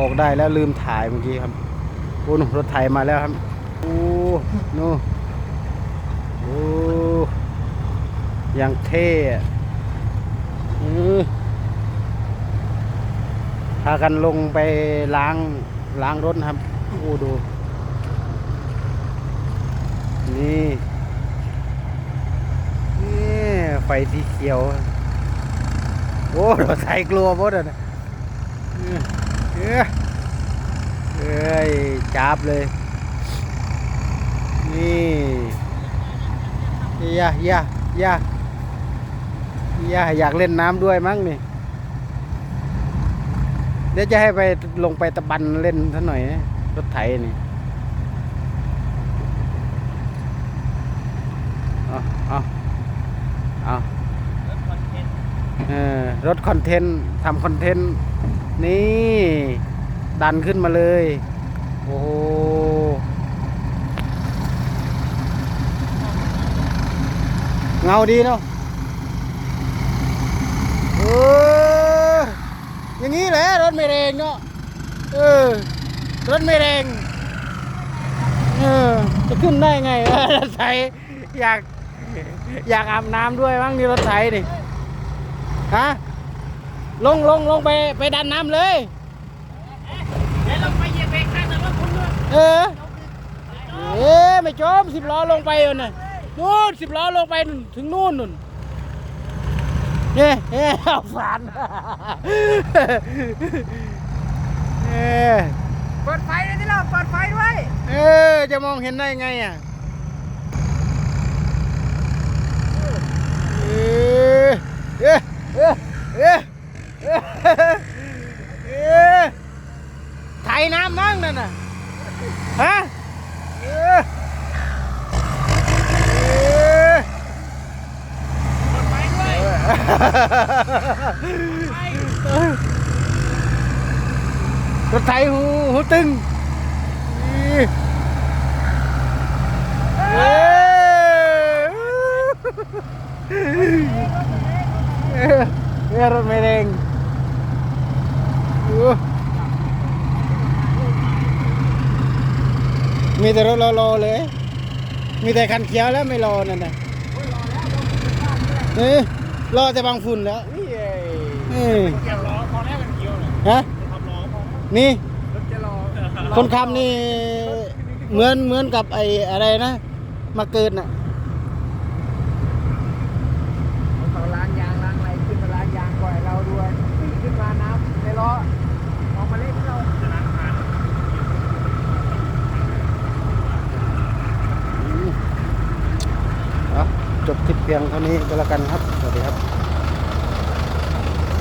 ออกได้แล้วลืมถ่ายเมื่อกี้ครับโอ้หนูรถไถมาแล้วครับโอ้นู่นโอ้ยังเท่อือพากันลงไปล้างล้างรถครับโอ้ดูนี่นี่ไฟสีเขียว โอ้รถไถกลัวหมดอะนะ เอ้ยเอ้ยจับเลย นี่ย่าย่าย่าย่าอยากเล่นน้ำด้วยมั้งนี่ เดี๋ยวจะให้ไปลงไปตะบันเล่นซะหน่อยนะรถไถนี่เอาเอาเอาเออรถคอนเทนต์ทำคอนเทนต์ นี่ ดันขึ้นมาเลย โอ้โหเงาดีเนาะเอออย่างนี้แหละรถไม่แรงเนาะเออรถไม่แรงเออจะขึ้นได้ไงรถไถอยาก อยากอาบน้ำด้วยมั้งนี่รถไถนี่ฮะลงลงลงไปไปดันน้ำเลย เดี๋ยวเราไปเหยียบเบรกข้างแต่ว่าคุณด้วย เออ เอ๊ะไม่จมสิบล้อลงไปอยู่น่ะนู่นสิบล้อลงไปนู่นถึงนู่นนู่นเนี่ยเอ๊ะเอาฝันเอ๊ะเปิดไฟเลยที่เราเปิดไฟด้วยเออ จะมองเห็นได้ไงอะเอ๊ะเอ๊ะเอ๊ะเอ๊ะเอ๊ะเอ๊ะไถน้ำมั้งนั่นน่ะฮะเอ๊ะเอ๊ะ เปิดไฟด้วยไฟ รถไถหูหูตึงนี่เอ้ยเอ้ยเอ้ยรถไม่แรงมีแต่รถรอๆเลย มีแต่คันเขียวแล้วไม่รอนั่นน่ะเอ้ย รอแต่บางฝุ่นแล้วเอ้ยเกี่ยวล้อพอแล้วกันเกี่ยวเลยฮะขับล้อพอนี่รถจะรอคนขับนี่เหมือนเหมือนกับไอ้อะไรนะ มาเกิดน่ะ เขาล้างยางล้างอะไรขึ้นมาล้างยางก่อนเราด้วยขึ้นมาน้ำในล้อออกมาเล่นเราจะล้างผ่าน เอา จบคลิปเพียงเท่านี้ก็แล้วกันครับ สวัสดีครับ